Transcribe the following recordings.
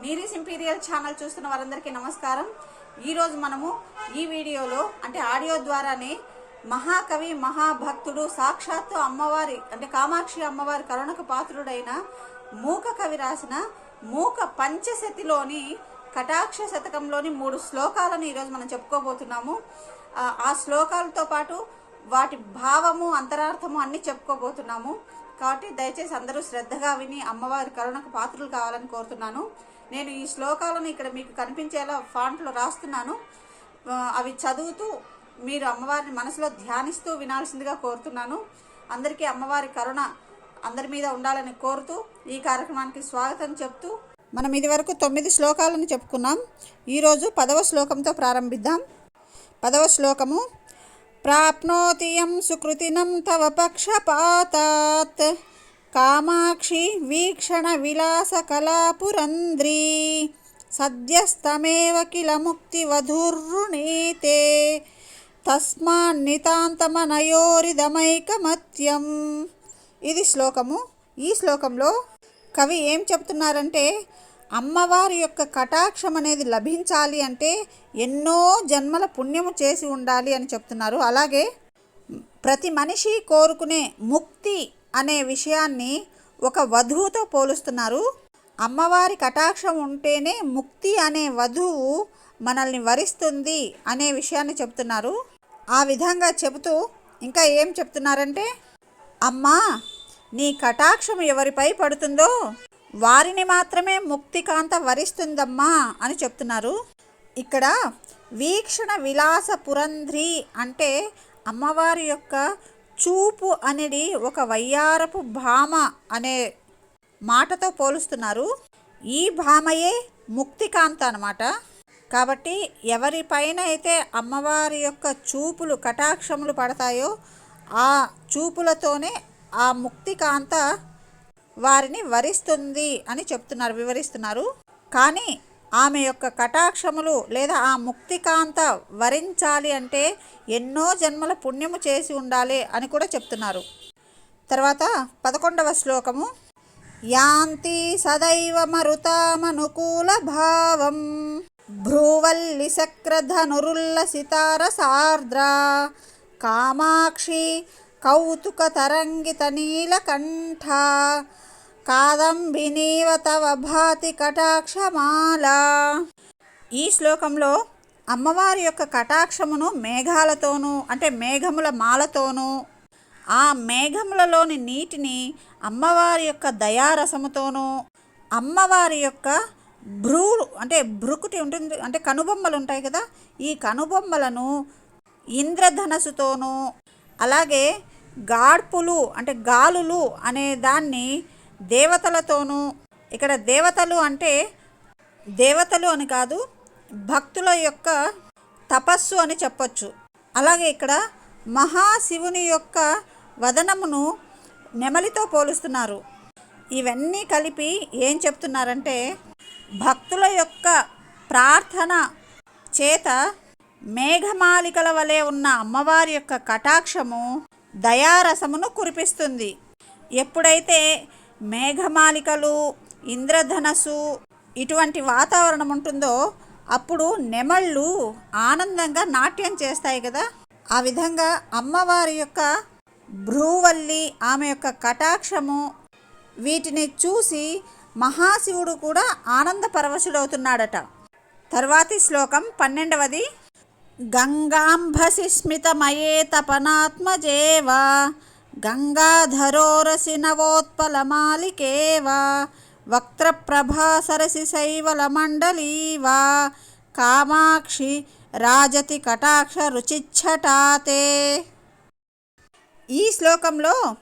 నీరీస్ imperial channel చూస్తున్న వారందరికీ నమస్కారం. ఈరోజు మనము ఈ వీడియోలో అంటే ఆడియో ద్వారానే మహాకవి మహాభక్తుడు సాక్షాత్తు అమ్మవారి అంటే కామాక్షి అమ్మవారి కరుణకు పాత్రుడైన మూక కవి రాసిన మూక పంచశతిలోని కటాక్ష శతకంలోని మూడు శ్లోకాలను ఈరోజు మనం చెప్పుకోబోతున్నాము. ఆ, ఆ శ్లోకాలతో పాటు వాటి భావము అంతరార్థము అన్ని చెప్పుకోబోతున్నాము. కాబట్టి దయచేసి అందరూ శ్రద్ధగా విని అమ్మవారి కరుణకు పాత్రలు కావాలని కోరుతున్నాను. నేను ఈ శ్లోకాలను ఇక్కడ మీకు కనిపించేలా ఫాంట్లో రాస్తున్నాను. అవి చదువుతూ మీరు అమ్మవారిని మనసులో ధ్యానిస్తూ వినాల్సిందిగా కోరుతున్నాను. అందరికీ అమ్మవారి కరుణ అందరి మీద ఉండాలని కోరుతూ ఈ కార్యక్రమానికి స్వాగతం చెప్తూ మనం ఇదివరకు తొమ్మిది శ్లోకాలను చెప్పుకున్నాం. ఈరోజు పదవ శ్లోకంతో ప్రారంభిద్దాం. పదవ శ్లోకము ప్రాప్నోతియం సుకృతినం తవ పక్షపాతాత్ కామాక్షి వీక్షణ విలాస కళాపురంద్రీ సద్యస్తమేవ కిల ముక్తి తస్మాన్నితాంతమనయోరిదమైకమత్యం. ఇది శ్లోకము. ఈ శ్లోకంలో కవి ఏం చెప్తున్నారంటే అమ్మవారి యొక్క కటాక్షం అనేది లభించాలి అంటే ఎన్నో జన్మల పుణ్యము చేసి ఉండాలి అని చెప్తున్నారు. అలాగే ప్రతి మనిషి కోరుకునే ముక్తి అనే విషయాన్ని ఒక వధువుతో పోలుస్తున్నారు. అమ్మవారి కటాక్షం ఉంటేనే ముక్తి అనే వధువు మనల్ని వరిస్తుంది అనే విషయాన్ని చెప్తున్నారు ఆ విధంగా చెబుతూ ఇంకా ఏం చెప్తున్నారంటే అమ్మా నీ కటాక్షం ఎవరిపై పడుతుందో వారిని మాత్రమే ముక్తికాంత వరిస్తుందమ్మా అని చెప్తున్నారు. ఇక్కడ వీక్షణ విలాస పురంధ్రి అంటే అమ్మవారి యొక్క చూపు అనేది ఒక వయ్యారపు భామ అనే మాటతో పోలుస్తున్నారు. ఈ భామయే ముక్తికాంత అనమాట కాబట్టి ఎవరిపైన అయితే అమ్మవారి యొక్క చూపులు కటాక్షములు పడతాయో ఆ చూపులతోనే ఆ ముక్తికాంత వారిని వరిస్తుంది అని చెప్తున్నారు వివరిస్తున్నారు. కానీ ఆమె యొక్క కటాక్షములు లేదా ఆ ముక్తికాంత వరించాలి అంటే ఎన్నో జన్మల పుణ్యము చేసి ఉండాలి అని కూడా చెప్తున్నారు. తర్వాత పదకొండవ శ్లోకము. యాంతి సదైవ మరుతామనుకూల భావం. భ్రూవల్లి శక్రధనురుల్లసితార సార్ద్ర. కామాక్షి కౌతుక తరంగిత నీలకంఠ. కాదంబినీవ తవ భాతి కటాక్షమాల. ఈ శ్లోకంలో అమ్మవారి యొక్క కటాక్షమును మేఘాలతోనూ అంటే మేఘముల మాలతోనూ ఆ మేఘములలోని నీటిని అమ్మవారి యొక్క దయారసముతోనూ అమ్మవారి యొక్క భ్రూ అంటే భ్రుకుటి ఉంటుంది అంటే కనుబొమ్మలు ఉంటాయి కదా ఈ కనుబొమ్మలను ఇంద్రధనస్సుతోనూ అలాగే గాడ్పులు అంటే గాలులు అనే దాన్ని దేవతలతోనూ ఇక్కడ దేవతలు అంటే దేవతలు అని కాదు భక్తుల యొక్క తపస్సు అని చెప్పొచ్చు. అలాగే ఇక్కడ మహాశివుని యొక్క వదనమును నెమలితో పోలుస్తున్నారు. ఇవన్నీ కలిపి ఏం చెప్తున్నారంటే భక్తుల యొక్క ప్రార్థన చేత మేఘమాలికల వలె ఉన్న అమ్మవారి యొక్క కటాక్షము దయారసమును కురిపిస్తుంది. ఎప్పుడైతే మేఘమాలికలు ఇంద్రధనస్సు ఇటువంటి వాతావరణం ఉంటుందో అప్పుడు నెమళ్ళు ఆనందంగా నాట్యం చేస్తాయి కదా. ఆ విధంగా అమ్మవారి యొక్క భ్రూవల్లి ఆమె యొక్క కటాక్షము వీటిని చూసి మహాశివుడు కూడా ఆనంద పరవశుడవుతున్నాడట. తర్వాతి శ్లోకం పన్నెండవది గంగాంభసి స్మితమయే తపనాత్మజేవ గంగాధరోరసి నవోత్పలమాలికేవ? వక్త్రప్రభాసరసి శైవలమండలీవా? కామాక్షి రాజతి కటాక్ష రుచిచ్చటాతే. ఈ శ్లోకంలో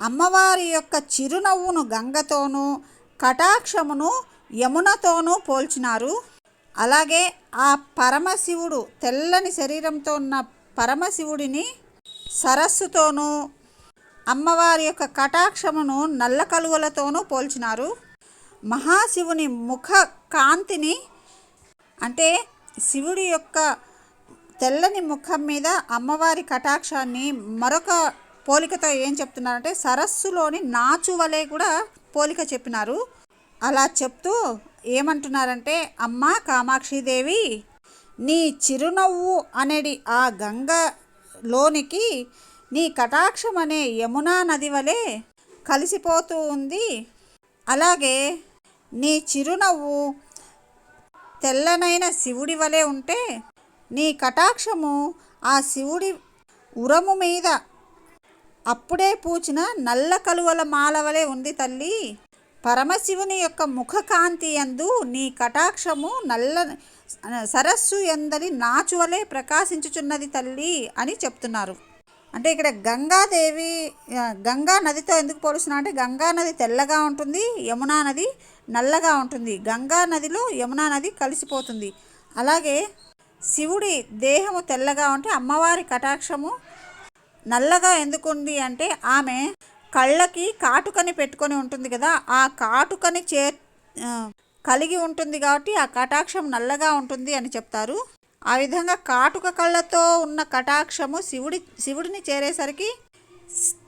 అమ్మవారి యొక్క చిరునవ్వును గంగతోనూ కటాక్షమును యమునతోనూ పోల్చినారు. అలాగే ఆ పరమశివుడు తెల్లని శరీరంతో ఉన్న పరమశివుడిని సరస్సుతోనూ అమ్మవారి యొక్క కటాక్షమును నల్ల కలువలతోనూ పోల్చినారు. మహాశివుని ముఖ కాంతిని అంటే శివుడి యొక్క తెల్లని ముఖం మీద అమ్మవారి కటాక్షాన్ని మరొక పోలికతో ఏం చెప్తున్నారంటే సరస్సులోని నాచు వలె కూడా పోలిక చెప్పినారు. అలా చెప్తూ ఏమంటున్నారంటే అమ్మ కామాక్షిదేవి నీ చిరునవ్వు అనేది ఆ గంగలోనికి నీ కటాక్షం అనే యమునా నది వలె కలిసిపోతూ ఉంది. అలాగే నీ చిరునవ్వు తెల్లనైన శివుడి వలె ఉంటే నీ కటాక్షము ఆ శివుడి ఉరము మీద అప్పుడే పూచిన నల్ల కలువల మాల వలె ఉంది తల్లి. పరమశివుని యొక్క ముఖకాంతి ఎందు యందు నీ కటాక్షము నల్ల సరస్సు ఎందలి నాచువలే ప్రకాశించుచున్నది తల్లి అని చెప్తున్నారు. అంటే ఇక్కడ గంగాదేవి గంగా నదితో ఎందుకు పోలుస్తున్నా అంటే గంగా నది తెల్లగా ఉంటుంది యమునా నది నల్లగా ఉంటుంది. గంగా నదిలో యమునా నది కలిసిపోతుంది. అలాగే శివుడి దేహము తెల్లగా ఉంటే అమ్మవారి కటాక్షము నల్లగా ఎందుకుంది అంటే ఆమె కళ్ళకి కాటుకని పెట్టుకొని ఉంటుంది కదా ఆ కాటుకని చే కలిగి ఉంటుంది కాబట్టి ఆ కటాక్షం నల్లగా ఉంటుంది అని చెప్తారు. ఆ విధంగా కాటుక కళ్ళతో ఉన్న కటాక్షము శివుడి శివుడిని చేరేసరికి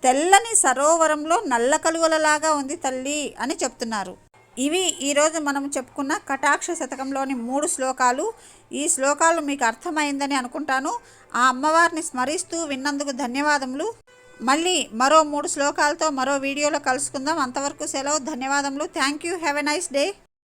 తెల్లని సరోవరంలో నల్ల కలువలలాగా ఉంది తల్లి అని చెప్తున్నారు. ఇవి ఈరోజు మనం చెప్పుకున్న కటాక్ష శతకంలోని మూడు శ్లోకాలు. ఈ శ్లోకాలు మీకు అర్థమైందని అనుకుంటాను. ఆ అమ్మవారిని స్మరిస్తూ విన్నందుకు ధన్యవాదములు. మళ్ళీ మరో మూడు శ్లోకాలతో మరో వీడియోలో కలుసుకుందాం. అంతవరకు సెలవు ధన్యవాదములు. Thank you have a nice day